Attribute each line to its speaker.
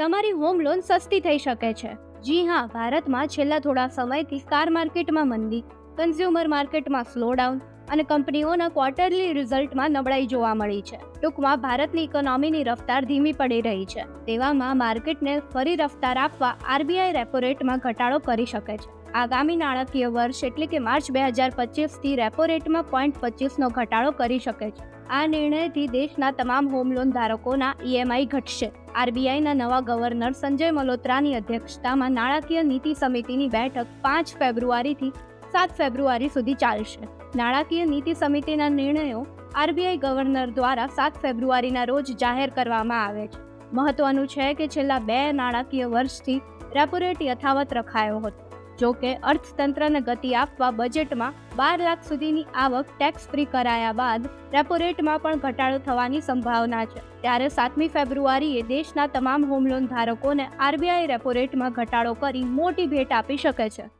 Speaker 1: તમારી home loan સસ્તી થઈ શકે છે. જી હા, ભારતમાં છેલ્લા થોડા સમયથી કાર માર્કેટમાં મંદી, કન્ઝ્યુમર માર્કેટમાં સ્લોડાઉન અને કંપનીઓના ક્વાર્ટરલી રિઝલ્ટમાં નબળાઈ જોવા મળી છે. ટૂંકમાં ભારતની ઇકોનોમીની રફતાર ધીમી પડી રહી છે. તેવામાં માર્કેટને ફરી રફતાર આપવા આરબીઆઈ રેપો રેટમાં ઘટાડો કરી શકે છે. આગામી નાણાકીય વર્ષ એટલે કે માર્ચ બે હજાર પચીસથી રેપો રેટમાં પોઈન્ટ પચીસનો ઘટાડો કરી શકે છે. આ નિર્ણયથી દેશના તમામ હોમ લોન ધારકોના ઈએમઆઈ ઘટશે. આરબીઆઈના નવા ગવર્નર સંજય મલ્હોત્રાની અધ્યક્ષતામાં નાણાકીય નીતિ સમિતિની બેઠક પાંચ ફેબ્રુઆરીથી સાત ફેબ્રુઆરી સુધી ચાલશે. નાણાકીય નીતિ સમિતિના નિર્ણયો આરબીઆઈ ગવર્નર દ્વારા સાત ફેબ્રુઆરીના રોજ જાહેર કરવામાં આવે છે. મહત્વનું છે કે છેલ્લા બે નાણાકીય વર્ષથી રેપો રેટ યથાવત રખાયો હતો. જો કે અર્થતંત્રને ગતિ આપવા બજેટમાં બાર લાખ સુધીની આવક ટેક્સ ફ્રી કરાયા બાદ રેપો રેટમાં પણ ઘટાડો થવાની સંભાવના છે. ત્યારે સાતમી ફેબ્રુઆરીએ દેશના તમામ હોમ લોન ધારકોને આરબીઆઈ રેપો રેટમાં ઘટાડો કરી મોટી ભેટ આપી શકે છે.